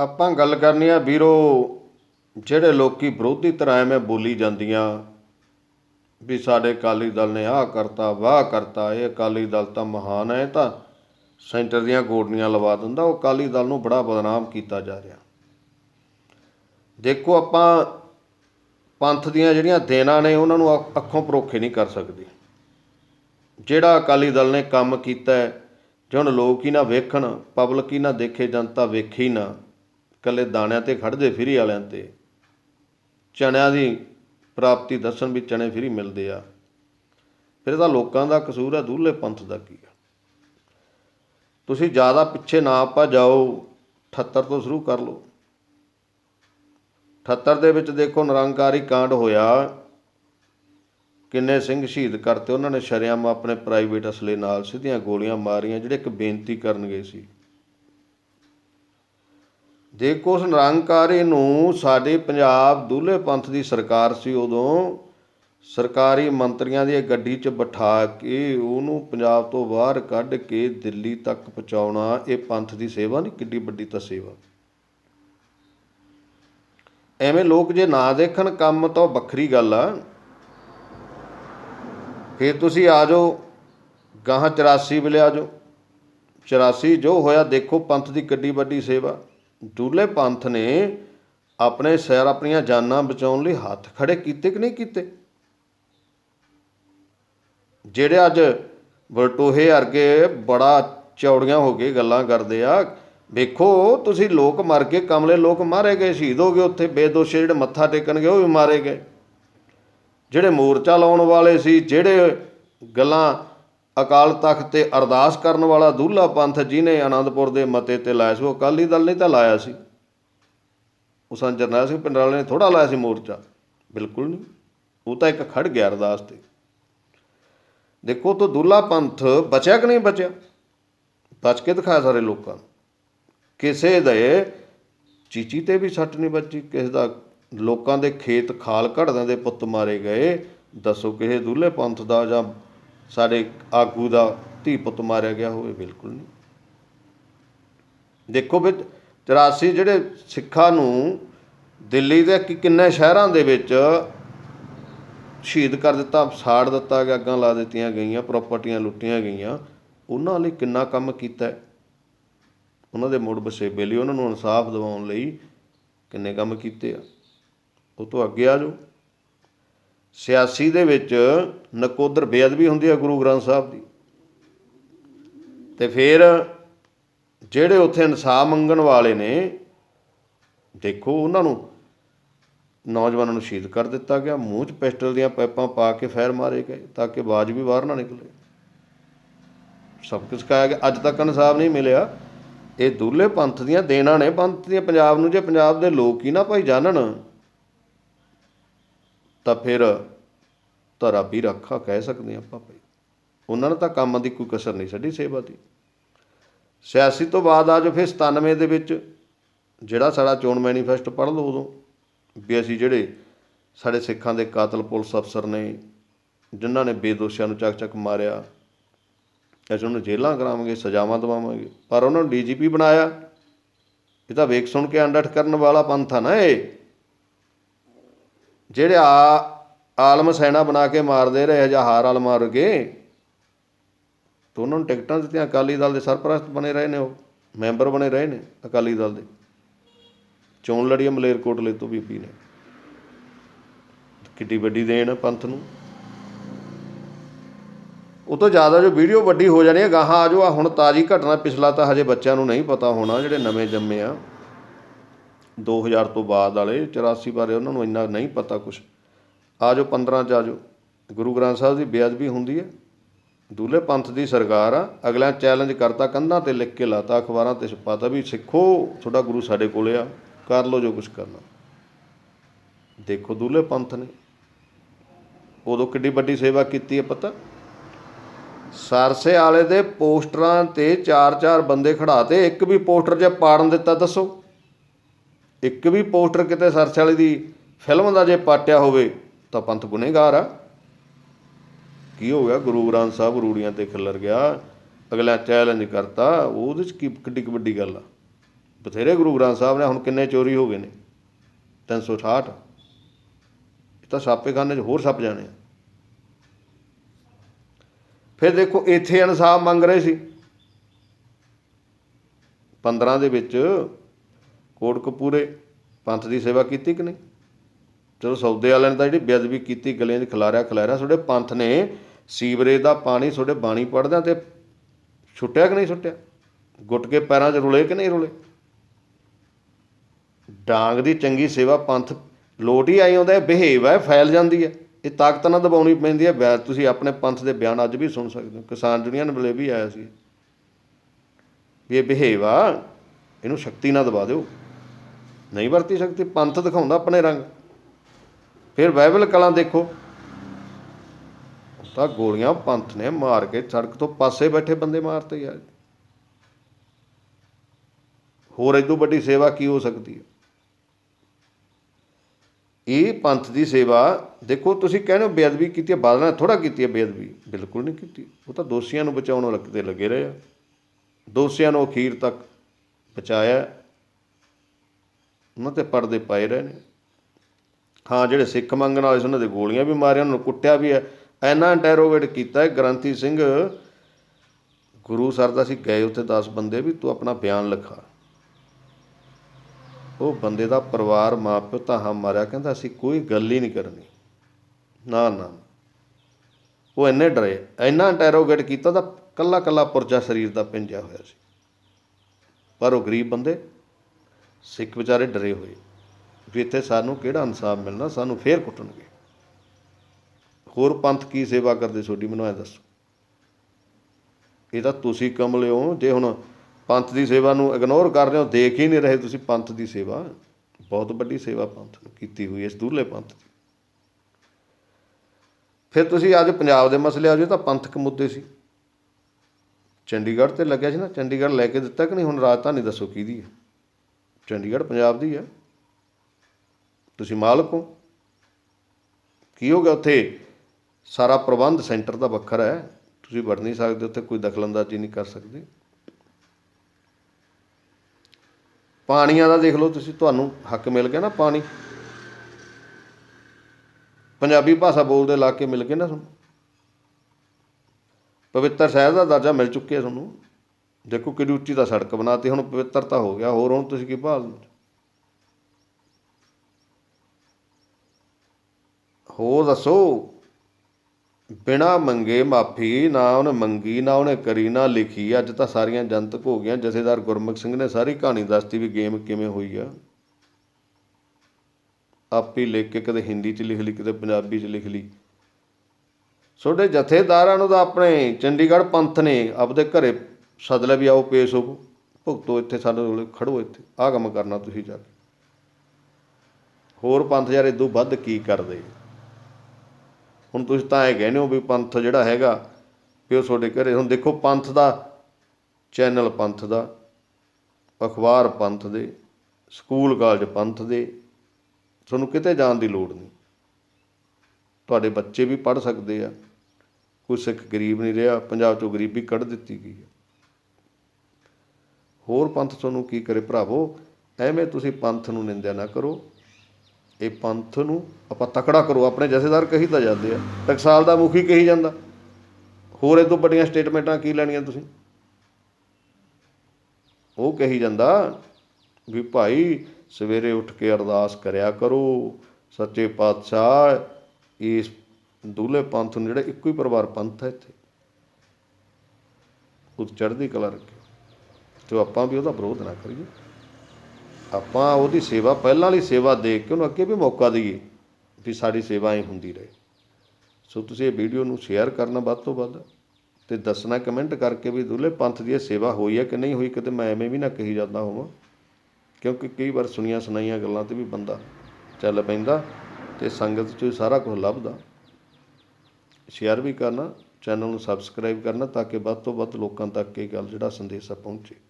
ਆਪਾਂ ਗੱਲ ਕਰਨੀ ਆ ਵੀਰੋ, ਜਿਹੜੇ ਲੋਕੀ ਵਿਰੋਧੀ ਤਰ੍ਹਾਂ ਐਵੇਂ ਬੋਲੀ ਜਾਂਦੀਆਂ ਵੀ ਸਾਡੇ ਅਕਾਲੀ ਦਲ ਨੇ ਆਹ ਕਰਤਾ, ਵਾਹ ਕਰਤਾ, ਇਹ ਅਕਾਲੀ ਦਲ ਤਾਂ ਮਹਾਨ ਹੈ, ਇਹ ਤਾਂ ਸੈਂਟਰ ਦੀਆਂ ਗੋਡਨੀਆਂ ਲਵਾ ਦਿੰਦਾ, ਉਹ ਅਕਾਲੀ ਦਲ ਨੂੰ ਬੜਾ ਬਦਨਾਮ ਕੀਤਾ ਜਾ ਰਿਹਾ। ਦੇਖੋ ਆਪਾਂ ਪੰਥ ਦੀਆਂ ਜਿਹੜੀਆਂ ਦੇਣਾ ਨੇ, ਉਹਨਾਂ ਨੂੰ ਅੱਖ- ਅੱਖੋਂ ਪਰੋਖੇ ਨਹੀਂ ਕਰ ਸਕਦੇ। ਜਿਹੜਾ ਅਕਾਲੀ ਦਲ ਨੇ ਕੰਮ ਕੀਤਾ ਹੈ, ਜੇ ਹੁਣ ਲੋਕ ਹੀ ਨਾ ਵੇਖਣ, ਪਬਲਿਕ ਹੀ ਨਾ ਦੇਖੇ, ਜਨਤਾ ਵੇਖੇ ਹੀ ਨਾ ਕੱਲੇ ਦਾਣਿਆਂ ਤੇ ਖੜਦੇ ਫਰੀ ਵਾਲਿਆਂ ਤੇ। ਚਣਿਆਂ ਦੀ ਪ੍ਰਾਪਤੀ ਦੱਸਣ ਵੀ ਚਣੇ ਫਰੀ ਮਿਲਦੇ ਆ। ਫਿਰ ਤਾਂ ਲੋਕਾਂ ਦਾ ਕਸੂਰ ਆ ਦੂਲੇ ਪੰਥ ਦਾ ਕੀ ਆ। ਤੁਸੀਂ ਜ਼ਿਆਦਾ ਪਿੱਛੇ ਨਾ ਆਪਾਂ ਜਾਓ 78 ਤੋਂ ਸ਼ੁਰੂ ਕਰ ਲਓ। 78 ਦੇ ਵਿੱਚ ਦੇਖੋ ਨਿਰੰਕਾਰੀ ਕਾਂਡ ਹੋਇਆ। ਕਿੰਨੇ ਸਿੰਘ ਸ਼ਹੀਦ ਕਰਤੇ, ਉਹਨਾਂ ਨੇ ਸ਼ਰੇਆਮ ਆਪਣੇ ਪ੍ਰਾਈਵੇਟ ਅਸਲੇ ਨਾਲ ਸਿੱਧੀਆਂ ਗੋਲੀਆਂ ਮਾਰੀਆਂ, ਜਿਹੜੇ ਇੱਕ ਬੇਨਤੀ ਕਰਨ ਗਏ ਸੀ। ਦੇਖੋ ਉਸ ਨਿਰੰਕਾਰੀ ਨੂੰ ਸਾਡੇ ਪੰਜਾਬ ਦੂਲੇ ਪੰਥ ਦੀ ਸਰਕਾਰ ਸੀ ਉਦੋਂ, ਸਰਕਾਰੀ ਮੰਤਰੀਆਂ ਦੀ ਗੱਡੀ 'ਚ ਬਿਠਾ ਕੇ ਉਹਨੂੰ ਪੰਜਾਬ ਤੋਂ ਬਾਹਰ ਕੱਢ ਕੇ ਦਿੱਲੀ ਤੱਕ ਪਹੁੰਚਾਉਣਾ, ਇਹ ਪੰਥ ਦੀ ਸੇਵਾ ਨਹੀਂ, ਕਿੱਡੀ ਵੱਡੀ ਤਾਂ ਸੇਵਾ। ਐਵੇਂ ਲੋਕ ਜੇ ਨਾ ਦੇਖਣ, ਕੰਮ ਤਾਂ ਉਹ ਵੱਖਰੀ ਗੱਲ ਆ। ਫਿਰ ਤੁਸੀਂ ਆ ਜਾਓ, ਗਾਹਾਂ 84 ਵੇਲੇ ਆ ਜਾਓ। 84 ਜੋ ਹੋਇਆ, ਦੇਖੋ ਪੰਥ ਦੀ ਕਿੱਡੀ ਵੱਡੀ ਸੇਵਾ। ਦੂਲੇ ਪੰਥ ਨੇ ਆਪਣੇ ਸਿਰ ਆਪਣੀਆਂ ਜਾਨਾਂ ਬਚਾਉਣ ਲਈ ਹੱਥ ਖੜੇ ਕੀਤੇ ਕਿ ਨਹੀਂ ਕੀਤੇ? ਜਿਹੜੇ ਅੱਜ ਵਲਟੋਹੇ ਅਰਗੇ ਬੜਾ ਚੌੜੀਆਂ ਹੋ ਕੇ ਗੱਲਾਂ ਕਰਦੇ ਆ, ਵੇਖੋ, ਤੁਸੀਂ ਲੋਕ ਮਰ ਗਏ ਕਮਲੇ ਲੋਕ ਮਾਰੇ ਗਏ, ਸ਼ਹੀਦ ਹੋ ਗਏ ਉੱਥੇ, ਬੇਦੋਸ਼ੇ ਜਿਹੜੇ ਮੱਥਾ ਟੇਕਣਗੇ ਉਹ ਵੀ ਮਾਰੇ ਗਏ। ਜਿਹੜੇ ਮੋਰਚਾ ਲਾਉਣ ਵਾਲੇ ਸੀ, ਜਿਹੜੇ ਗੱਲਾਂ ਅਕਾਲ ਤਖਤ ਤੇ ਅਰਦਾਸ ਕਰਨ ਵਾਲਾ ਦੂਲਾ ਪੰਥ ਜਿਹਨੇ ਆਨੰਦਪੁਰ ਦੇ ਮਤੇ ਤੇ ਲਾਇਆ ਸੀ, ਉਹ ਅਕਾਲੀ ਦਲ ਨੇ ਤਾਂ ਲਾਇਆ ਸੀ। ਉਸ ਜਰਨੈਲ ਸਿੰਘ ਪਿੰਡਰਾਲੇ ਨੇ ਥੋੜਾ ਲਾਇਆ ਸੀ ਮੋਰਚਾ। ਬਿਲਕੁਲ ਨਹੀਂ। ਉਹ ਤਾਂ ਇੱਕ ਖੜ ਗਿਆ ਅਰਦਾਸ ਤੇ। ਦੇਖੋ ਤਾਂ ਦੁੱਲਾ ਪੰਥ ਬਚਿਆ ਕਿ ਨਹੀਂ ਬਚਿਆ? ਬਚ ਕੇ ਦਿਖਾਇਆ ਸਾਰੇ ਲੋਕਾਂ ਨੂੰ। ਕਿਸੇ ਦੇ ਚੀਚੀ ਤੇ ਵੀ ਸੱਟ ਨਹੀਂ ਵੱਜੀ ਕਿਸੇ ਦਾ ਲੋਕਾਂ ਦੇ ਖੇਤ ਖਾਲ ਘੜਦਿਆਂ ਦੇ ਪੁੱਤ ਮਾਰੇ ਗਏ। ਦੱਸੋ ਕਿਸੇ ਦੁੱਲੇ ਪੰਥ ਦਾ ਜਾਂ ਸਾਡੇ ਆਗੂ ਦਾ ਧੀ ਪੁੱਤ ਮਾਰਿਆ ਗਿਆ ਹੋਵੇ, ਬਿਲਕੁਲ ਨਹੀਂ। ਦੇਖੋ ਵੀ 83 ਜਿਹੜੇ ਸਿੱਖਾਂ ਨੂੰ ਦਿੱਲੀ ਦੇ ਕਿ- ਕਿੰਨੇ ਸ਼ਹਿਰਾਂ ਦੇ ਵਿੱਚ ਸ਼ਹੀਦ ਕਰ ਦਿੱਤਾ, ਸਾੜ ਦਿੱਤਾ ਗਿਆ, ਅੱਗਾਂ ਲਾ ਦਿੱਤੀਆਂ ਗਈਆਂ ਪ੍ਰਾਪਰਟੀਆਂ ਲੁੱਟੀਆਂ ਗਈਆਂ, ਉਹਨਾਂ ਲਈ ਕਿੰਨਾ ਕੰਮ ਕੀਤਾ ਉਹਨਾਂ ਦੇ ਮੁੜ ਵਸੇਬੇ ਲਈ, ਉਹਨਾਂ ਨੂੰ ਇਨਸਾਫ ਦਿਵਾਉਣ ਲਈ ਕਿੰਨੇ ਕੰਮ ਕੀਤੇ ਆ? ਉਹ ਤੋਂ ਅੱਗੇ ਆ ਜਾਓ। ਸਿਆਸੀ ਦੇ ਵਿੱਚ ਨਕੋਦਰ ਬੇਅਦਬੀ ਹੁੰਦੀ ਆ ਗੁਰੂ ਗ੍ਰੰਥ ਸਾਹਿਬ ਦੀ। ਤੇ ਫਿਰ ਜਿਹੜੇ ਉੱਥੇ ਇਨਸਾਫ ਮੰਗਣ ਵਾਲੇ ਨੇ, ਦੇਖੋ ਉਹਨਾਂ ਨੂੰ ਨੌਜਵਾਨਾਂ ਨੂੰ ਸ਼ਹੀਦ ਕਰ ਦਿੱਤਾ ਗਿਆ, ਮੂੰਹ 'ਚ ਪਿਸਟਲ ਦੀਆਂ ਪਾਈਪਾਂ ਪਾ ਕੇ ਫਾਇਰ ਮਾਰੇ ਗਏ ਤਾਂ ਕਿ ਆਵਾਜ਼ ਵੀ ਬਾਹਰ ਨਾ ਨਿਕਲੇ। ਸਭ ਕੁਝ ਕਾਇਆ ਗਿਆ। ਅੱਜ ਤੱਕ ਇਨਸਾਫ ਨਹੀਂ ਮਿਲਿਆ। ਇਹ ਦੂਲੇ ਪੰਥ ਦੀਆਂ ਦੇਣਾ ਨੇ। ਪੰਥ ਦੀਆਂ ਪੰਜਾਬ ਨੂੰ ਜੇ ਪੰਜਾਬ ਦੇ ਲੋਕ ਹੀ ਨਾ ਭਾਈ ਜਾਣਨ ਤਾਂ ਫਿਰ ਧਰਾ ਵੀ ਰੱਖਾ ਕਹਿ ਸਕਦੇ ਆਪਾਂ ਭਾਈ। ਉਹਨਾਂ ਨੇ ਤਾਂ ਕੰਮ ਦੀ ਕੋਈ ਕਸਰ ਨਹੀਂ ਛੱਡੀ ਸੇਵਾ ਦੀ। ਸਿਆਸੀ ਤੋਂ ਬਾਅਦ ਆ ਜੋ ਫਿਰ 97 ਦੇ ਵਿੱਚ। ਜਿਹੜਾ ਸਾਡਾ ਚੋਣ ਮੈਨੀਫੈਸਟੋ ਪੜ੍ਹ ਲਓ ਉਦੋਂ। ਵੀ ਅਸੀਂ ਜਿਹੜੇ ਸਾਡੇ ਸਿੱਖਾਂ ਦੇ ਕਾਤਲ ਪੁਲਿਸ ਅਫਸਰ ਨੇ, ਜਿਨ੍ਹਾਂ ਨੇ ਬੇਦੋਸ਼ੀਆਂ ਨੂੰ ਚੱਕ ਚੱਕ ਮਾਰਿਆ, ਅਸੀਂ ਉਹਨਾਂ ਨੂੰ ਜੇਲ੍ਹਾਂ ਕਰਾਵਾਂਗੇ, ਸਜ਼ਾਵਾਂ ਦਵਾਵਾਂਗੇ। ਪਰ ਉਹਨਾਂ ਨੂੰ ਡੀਜੀਪੀ ਬਣਾਇਆ। ਇਹ ਤਾਂ ਵੇਖ ਸੁਣ ਕੇ ਅੰਡਟ ਕਰਨ ਵਾਲਾ ਪੰਥ ਆ ਨਾ ਇਹ। ਜਿਹੜੇ ਆ ਆਲਮ ਸੈਨਾ ਬਣਾ ਕੇ ਮਾਰਦੇ ਰਹੇ ਜਾਂ ਹਾਰ ਵਾਲ ਮਾਰ ਗਏ ਤਾਂ ਉਹਨਾਂ ਨੂੰ ਟਿਕਟਾਂ ਦਿੱਤੀਆਂ, ਅਕਾਲੀ ਦਲ ਦੇ ਸਰਪ੍ਰਸਤ ਬਣੇ ਰਹੇ ਨੇ ਉਹ, ਮੈਂਬਰ ਬਣੇ ਰਹੇ ਨੇ ਅਕਾਲੀ ਦਲ ਦੇ। ਚੋਣ ਲੜੀ ਆ ਮਲੇਰਕੋਟਲੇ ਤੋਂ ਬੀਬੀ ਨੇ। ਕਿੱਡੀ ਵੱਡੀ ਦੇਣ ਪੰਥ ਨੂੰ। ਉਹ ਤੋਂ ਜ਼ਿਆਦਾ ਜੋ ਵੀਡੀਓ ਵੱਡੀ ਹੋ ਜਾਣੀ ਹੈ ਗਾਹਾਂ ਆ ਜਾਓ ਆ ਹੁਣ ਤਾਜੀ ਘਟਨਾ ਪਿਛਲਾ ਤਾਂ ਹਜੇ ਬੱਚਿਆਂ ਨੂੰ ਨਹੀਂ ਪਤਾ ਹੋਣਾ, ਜਿਹੜੇ ਨਵੇਂ ਜੰਮੇ ਆ। 2000 ਤੋਂ ਬਾਅਦ ਵਾਲੇ 84 ਬਾਰੇ ਉਹਨਾਂ ਨੂੰ ਇੰਨਾ ਨਹੀਂ ਪਤਾ ਕੁਝ ਆ ਜਾਓ 15 ਚ ਆ ਜਾਓ। ਗੁਰੂ ਗ੍ਰੰਥ ਸਾਹਿਬ ਦੀ ਬੇਅਦਬੀ ਹੁੰਦੀ ਹੈ। ਦੂਲੇ ਪੰਥ ਦੀ ਸਰਕਾਰ ਆ। ਅਗਲਾ ਚੈਲੰਜ ਕਰਤਾ, ਕੰਧਾਂ ਤੇ ਲਿਖ ਕੇ ਲਾਤਾ, ਅਖਬਾਰਾਂ ਤੇ ਛਪਾਤਾ ਵੀ ਸਿੱਖੋ, ਤੁਹਾਡਾ ਗੁਰੂ ਸਾਡੇ ਕੋਲੇ ਆ। ਕਰ ਲਓ ਜੋ ਕੁਝ ਕਰਨਾ। ਦੇਖੋ, ਦੂਲੇ ਪੰਥ ਨੇ ਉਦੋਂ ਕਿੱਡੀ ਵੱਡੀ ਸੇਵਾ ਕੀਤੀ ਹੈ, ਪਤਾ? ਸਰਸੇ ਵਾਲੇ ਦੇ ਪੋਸਟਰਾਂ ਤੇ ਚਾਰ ਚਾਰ ਬੰਦੇ ਖੜਾਤੇ ਇੱਕ ਵੀ ਪੋਸਟਰ ਜੇ ਪਾੜਨ ਦਿੱਤਾ, ਦੱਸੋ। ਇੱਕ ਵੀ ਪੋਸਟਰ ਕਿਤੇ ਸਰਸ ਵਾਲੇ ਦੀ ਫਿਲਮ ਦਾ ਜੇ ਪਾਟਿਆ ਹੋਵੇ ਤਾਂ ਪੰਥ ਗੁਨੇਗਾਰ ਆ। ਕੀ ਹੋ ਗਿਆ? ਗੁਰੂ ਗ੍ਰੰਥ ਸਾਹਿਬ ਰੂੜੀਆਂ ਤੇ ਖਿਲਰ ਗਿਆ, ਅਗਲਾ ਚੈਲੰਜ ਕਰਤਾ, ਉਹਦੇ ਚ ਕੀ ਕਿੱਡੀ ਵੱਡੀ ਗੱਲ ਆ? ਬਥੇਰੇ ਗੁਰੂ ਗ੍ਰੰਥ ਸਾਹਿਬ ਨੇ ਹੁਣ ਕਿੰਨੇ ਚੋਰੀ ਹੋ ਗਏ ਨੇ? 368 ਇਹ ਤਾਂ ਛਾਪੇਖਾਨੇ 'ਚ ਹੋਰ ਛਪ ਜਾਣੇ ਆ। ਫਿਰ ਦੇਖੋ, ਇੱਥੇ ਇਨਸਾਫ ਮੰਗ ਰਹੇ ਸੀ। 15 ਦੇ ਵਿੱਚ ਕੋਟ ਕਪੂਰੇ ਪੰਥ ਦੀ ਸੇਵਾ ਕੀਤੀ ਕਿ ਨਹੀਂ? ਚਲੋ ਸੌਦੇ ਵਾਲਿਆਂ ਨੇ ਤਾਂ ਜਿਹੜੀ ਬੇਅਦਬੀ ਕੀਤੀ, ਗਲੀਆਂ 'ਚ ਖਿਲਾਰਿਆ ਖਿਲਾਰਿਆ, ਤੁਹਾਡੇ ਪੰਥ ਨੇ ਸੀਵਰੇਜ ਦਾ ਪਾਣੀ ਤੁਹਾਡੇ ਬਾਣੀ ਪੜਦਿਆਂ ਤੇ ਛੁੱਟਿਆ ਕਿ ਨਹੀਂ ਛੁੱਟਿਆ? ਗੁੱਟ ਕੇ ਪੈਰਾਂ 'ਚ ਰੁਲੇ ਕਿ ਨਹੀਂ ਰੁਲੇ? ਡਾਂਗ ਦੀ ਚੰਗੀ ਸੇਵਾ ਪੰਥ ਲੋਟ ਹੀ ਆਈ ਆਉਂਦਾ ਹੈ, ਬਿਹੇਵ ਹੈ, ਫੈਲ ਜਾਂਦੀ ਹੈ। ਇਹ ਤਾਕਤ ਨਾਲ ਦਬਾਉਣੀ ਪੈਂਦੀ ਹੈ, ਬੈ, ਤੁਸੀਂ ਆਪਣੇ ਪੰਥ ਦੇ ਬਿਆਨ ਅੱਜ ਵੀ ਸੁਣ ਸਕਦੇ ਹੋ। ਕਿਸਾਨ ਯੂਨੀਅਨ ਵੇਲੇ ਵੀ ਆਇਆ ਸੀ। ਵੀ ਇਹ ਬਿਹੇਵ ਆ, ਇਹਨੂੰ ਸ਼ਕਤੀ ਨਾਲ ਦਬਾ ਦਿਓ। ਨਹੀਂ ਵਰਤੀ ਸ਼ਕਤੀ ਪੰਥ ਦਿਖਾਉਂਦਾ ਆਪਣੇ ਰੰਗ। ਫਿਰ ਬਾਈਬਲ ਕਲਾਂ ਦੇਖੋ। ਤਾਂ ਗੋਲੀਆਂ ਪੰਥ ਨੇ ਮਾਰ ਕੇ ਸੜਕ ਤੋਂ ਪਾਸੇ ਬੈਠੇ ਬੰਦੇ ਮਾਰਤੇ ਯਾਰ। ਹੋਰ ਇਦੋਂ ਵੱਡੀ ਸੇਵਾ ਕੀ ਹੋ ਸਕਦੀ ਹੈ? ਇਹ ਪੰਥ ਦੀ ਸੇਵਾ, ਦੇਖੋ ਤੁਸੀਂ ਕਹਿੰਦੇ ਹੋ ਬੇਅਦਬੀ ਕੀਤੀ ਹੈ, ਬਾਦਲਾਂ ਨੇ ਥੋੜਾ ਕੀਤੀ ਹੈ ਬੇਅਦਬੀ। ਬਿਲਕੁਲ ਨਹੀਂ ਕੀਤੀ। ਉਹ ਤਾਂ ਦੋਸ਼ੀਆਂ ਨੂੰ ਬਚਾਉਣ ਲੱਗਦੇ ਲੱਗੇ ਰਹੇ ਆ। ਦੋਸ਼ੀਆਂ ਨੂੰ ਅਖੀਰ ਤੱਕ ਬਚਾਇਆ। ਉਹਨਾਂ ਤੇ ਪਰਦੇ ਪਾਏ ਰਹੇ ਨੇ। ਹਾਂ, ਜਿਹੜੇ ਸਿੱਖ ਮੰਗਣ ਵਾਲੇ ਸੀ, ਉਹਨਾਂ ਦੇ ਗੋਲੀਆਂ ਵੀ ਮਾਰੀਆਂ, ਉਹਨਾਂ ਨੂੰ ਕੁੱਟਿਆ ਵੀ ਹੈ। ਐਨਾ ਇੰਟੈਰੋਗੇਟ ਕੀਤਾ ਹੈ ਗ੍ਰੰਥੀ ਸਿੰਘ। ਗੁਰੂ ਸਰ ਦਾ ਸੀ ਗਏ ਉੱਥੇ 10 ਬੰਦੇ ਵੀ, ਤੂੰ ਆਪਣਾ ਬਿਆਨ ਲਿਖਾ। ਉਹ ਬੰਦੇ ਦਾ ਪਰਿਵਾਰ, ਮਾਪਿਓ ਤਾਂ ਹਮ ਮਾਰਿਆ, ਕਹਿੰਦਾ, ਅਸੀਂ ਕੋਈ ਗੱਲ ਹੀ ਨਹੀਂ ਕਰਨੀ। ਨਾ ਨਾ। ਉਹ ਇੰਨੇ ਡਰੇ, ਇੰਨਾ ਇੰਟੈਰੋਗੇਟ ਕੀਤਾ ਤਾਂ ਕੱਲਾ ਕੱਲਾ ਪੁਰਜਾ ਸਰੀਰ ਦਾ ਪਿੰਜਿਆ ਹੋਇਆ ਸੀ। ਪਰ ਉਹ ਗਰੀਬ ਬੰਦੇ ਸਿੱਖ ਵਿਚਾਰੇ ਡਰੇ ਹੋਏ। ਵੀ ਇੱਥੇ ਸਾਨੂੰ ਕਿਹੜਾ ਇਨਸਾਫ ਮਿਲਣਾ? ਸਾਨੂੰ ਫੇਰ ਕੁੱਟਣਗੇ। ਹੋਰ ਪੰਥ ਕੀ ਸੇਵਾ ਕਰਦੇ ਤੁਹਾਡੀ? ਮੈਨੂੰ ਐ ਦੱਸੋ। ਇਹ ਤਾਂ ਤੁਸੀਂ ਕਮਲੇ ਹੋ। ਜੇ ਹੁਣ ਪੰਥ ਦੀ ਸੇਵਾ ਨੂੰ ਇਗਨੋਰ ਕਰ ਰਹੇ ਹੋ, ਦੇਖ ਹੀ ਨਹੀਂ ਰਹੇ ਤੁਸੀਂ ਪੰਥ ਦੀ ਸੇਵਾ। ਬਹੁਤ ਵੱਡੀ ਸੇਵਾ ਪੰਥ ਨੂੰ ਕੀਤੀ ਹੋਈ ਇਸ ਦੂਰਲੇ ਪੰਥ ਦੀ। ਫਿਰ ਤੁਸੀਂ ਅੱਜ ਪੰਜਾਬ ਦੇ ਮਸਲੇ ਆ ਜਾਓ ਤਾਂ ਪੰਥਕ ਮੁੱਦੇ ਸੀ। ਚੰਡੀਗੜ੍ਹ ਤੇ ਲੱਗਿਆ ਸੀ ਨਾ? ਚੰਡੀਗੜ੍ਹ ਲੈ ਕੇ ਦਿੱਤਾ ਕਿ ਨਹੀਂ? ਹੁਣ ਰਾਜਧਾਨੀ ਦੱਸੋ ਕਿਹਦੀ ਹੈ? ਚੰਡੀਗੜ੍ਹ ਪੰਜਾਬ ਦੀ ਹੈ। ਤੁਸੀਂ ਮਾਲਕ ਹੋ। ਕੀ ਹੋ ਗਿਆ ਉੱਥੇ? ਸਾਰਾ ਪ੍ਰਬੰਧ ਸੈਂਟਰ ਦਾ ਵੱਖਰਾ ਹੈ। ਤੁਸੀਂ ਵੜ ਨਹੀਂ ਸਕਦੇ, ਉੱਥੇ ਕੋਈ ਦਖਲਅੰਦਾਜ਼ੀ ਨਹੀਂ ਕਰ ਸਕਦੇ। ਪਾਣੀਆਂ ਦਾ ਦੇਖ ਲਓ ਤੁਸੀਂ, ਤੁਹਾਨੂੰ ਹੱਕ ਮਿਲ ਗਿਆ ਨਾ ਪਾਣੀ। ਪੰਜਾਬੀ ਭਾਸ਼ਾ ਬੋਲਦੇ ਲਾ ਕੇ ਮਿਲ ਗਏ ਨਾ ਤੁਹਾਨੂੰ। ਪਵਿੱਤਰ ਸਾਹਿਬ ਦਾ ਦਰਜਾ ਮਿਲ ਚੁੱਕਿਆ ਤੁਹਾਨੂੰ। ਦੇਖੋ ਕਿੰਨੀ ਉੱਚੀ ਤਾਂ ਸੜਕ ਬਣਾਤੀ, ਹੁਣ ਪਵਿੱਤਰ ਤਾਂ ਹੋ ਗਿਆ, ਹੋਰ ਹੁਣ ਤੁਸੀਂ ਕੀ ਭਾਲ ਹੋ ਦੱਸੋ? ਬਿਨਾ ਮੰਗੇ ਮਾਫੀ, ਨਾ ਉਹਨੇ ਮੰਗੀ, ਨਾ ਉਹਨੇ ਕਰੀ, ਨਾ ਲਿਖੀ, ਅੱਜ ਤਾਂ ਸਾਰੀਆਂ ਜਨਤਕ ਹੋ ਗਈਆਂ, ਜਥੇਦਾਰ ਗੁਰਮੁਖ ਸਿੰਘ ਨੇ ਸਾਰੀ ਕਹਾਣੀ ਦੱਸਤੀ ਵੀ ਗੇਮ ਕਿਵੇਂ ਹੋਈ ਆ। ਆਪੀ ਲਿਖ ਕੇ ਕਦੇ ਹਿੰਦੀ 'ਚ ਲਿਖ ਲਈ, ਕਦੇ ਪੰਜਾਬੀ 'ਚ ਲਿਖ ਲਈ। ਤੁਹਾਡੇ ਜਥੇਦਾਰਾਂ ਨੂੰ ਤਾਂ ਆਪਣੇ ਚੰਡੀਗੜ੍ਹ ਪੰਥ ਨੇ ਆਪਦੇ ਘਰੇ ਸੱਦ ਲਿਆ ਵੀ ਆਓ ਪੇਸ਼ ਹੋ ਭੁਗਤੋ ਇੱਥੇ ਸਾਡੇ ਕੋਲ ਖੜੋ ਇੱਥੇ। ਆਹ ਕੰਮ ਕਰਨਾ ਤੁਸੀਂ ਜਾ ਕੇ। ਹੋਰ ਪੰਥ ਯਾਰ ਇਦੋਂ ਵੱਧ ਕੀ ਕਰਦੇ? ਹੁਣ ਤੁਸੀਂ ਤਾਂ ਇਹ ਕਹਿੰਦੇ ਹੋ ਵੀ ਪੰਥ ਜਿਹੜਾ ਹੈਗਾ, ਵੀ ਉਹ ਤੁਹਾਡੇ ਘਰੇ, ਹੁਣ ਦੇਖੋ ਪੰਥ ਦਾ ਚੈਨਲ ਪੰਥ ਦਾ, ਅਖਬਾਰ ਪੰਥ ਦੇ, ਸਕੂਲ ਕਾਲਜ ਪੰਥ ਦੇ, ਤੁਹਾਨੂੰ ਕਿਤੇ ਜਾਣ ਦੀ ਲੋੜ ਨਹੀਂ। ਤੁਹਾਡੇ ਬੱਚੇ ਵੀ ਪੜ੍ਹ ਸਕਦੇ ਆ। ਕੋਈ ਸਿੱਖ ਗਰੀਬ ਨਹੀਂ ਰਿਹਾ, ਪੰਜਾਬ ਚੋਂ ਗਰੀਬੀ ਕੱਢ ਦਿੱਤੀ ਗਈ ਹੈ ਹੋਰ ਪੰਥ ਤੁਹਾਨੂੰ ਕੀ ਕਰੇ ਭਰਾਵੋ? ਐਵੇਂ ਤੁਸੀਂ ਪੰਥ ਨੂੰ ਨਿੰਦਿਆ ਨਾ ਕਰੋ। ਇਹ ਪੰਥ ਨੂੰ ਆਪਾਂ ਤਕੜਾ ਕਰੋ। ਆਪਣੇ ਜਥੇਦਾਰ ਕਹੀ ਤਾਂ ਜਾਂਦੇ ਆ। ਟਕਸਾਲ ਦਾ ਮੁਖੀ ਕਹੀ ਜਾਂਦਾ। ਹੋਰ ਇਹ ਤੋਂ ਵੱਡੀਆਂ ਸਟੇਟਮੈਂਟਾਂ ਕੀ ਲੈਣੀਆਂ ਤੁਸੀਂ? ਉਹ ਕਹੀ ਜਾਂਦਾ ਵੀ ਭਾਈ ਸਵੇਰੇ ਉੱਠ ਕੇ ਅਰਦਾਸ ਕਰਿਆ ਕਰੋ। ਸੱਚੇ ਪਾਤਸ਼ਾਹ, ਇਸ ਦੂਲੇ ਪੰਥ ਨੂੰ ਜਿਹੜਾ ਇੱਕੋ ਹੀ ਪਰਿਵਾਰ ਪੰਥ ਹੈ ਇੱਥੇ। ਉਹ ਚੜ੍ਹਦੀ ਕਲਾ ਰੱਖੇ ਤੇ ਆਪਾਂ ਵੀ ਉਹਦਾ ਵਿਰੋਧ ਨਾ ਕਰੀਏ। ਆਪਾਂ ਉਹਦੀ ਸੇਵਾ, ਪਹਿਲਾਂ ਵਾਲੀ ਸੇਵਾ ਦੇਖ ਕੇ ਉਹਨੂੰ ਅੱਗੇ ਵੀ ਮੌਕਾ ਦਈਏ ਵੀ ਸਾਡੀ ਸੇਵਾ ਐ ਹੁੰਦੀ ਰਹੇ। ਸੋ ਤੁਸੀਂ ਇਹ ਵੀਡੀਓ ਨੂੰ ਸ਼ੇਅਰ ਕਰਨਾ ਵੱਧ ਤੋਂ ਵੱਧ ਤੇ ਦੱਸਣਾ ਕਮੈਂਟ ਕਰਕੇ ਵੀ ਦੁੱਲੇ ਪੰਥ ਦੀ ਇਹ ਸੇਵਾ ਹੋਈ ਹੈ ਕਿ ਨਹੀਂ ਹੋਈ, ਕਿਤੇ ਮੈਂ ਐਵੇਂ ਵੀ ਨਾ ਕਹੀ ਜਾਂਦਾ ਹੋਵਾਂ। ਕਿਉਂਕਿ ਕਈ ਵਾਰ ਸੁਣੀਆਂ ਸੁਣਾਈਆਂ ਗੱਲਾਂ ਤੇ ਵੀ ਬੰਦਾ ਚੱਲ ਪੈਂਦਾ ਤੇ ਸੰਗਤ 'ਚ ਸਾਰਾ ਕੁਝ ਲੱਭਦਾ। ਸ਼ੇਅਰ ਵੀ ਕਰਨਾ ਚੈਨਲ ਨੂੰ ਸਬਸਕ੍ਰਾਈਬ ਕਰਨਾ ਤਾਂ ਕਿ ਵੱਧ ਤੋਂ ਵੱਧ ਲੋਕਾਂ ਤੱਕ ਇਹ ਗੱਲ ਜਿਹੜਾ ਸੰਦੇਸ਼ਾ ਪਹੁੰਚੇ।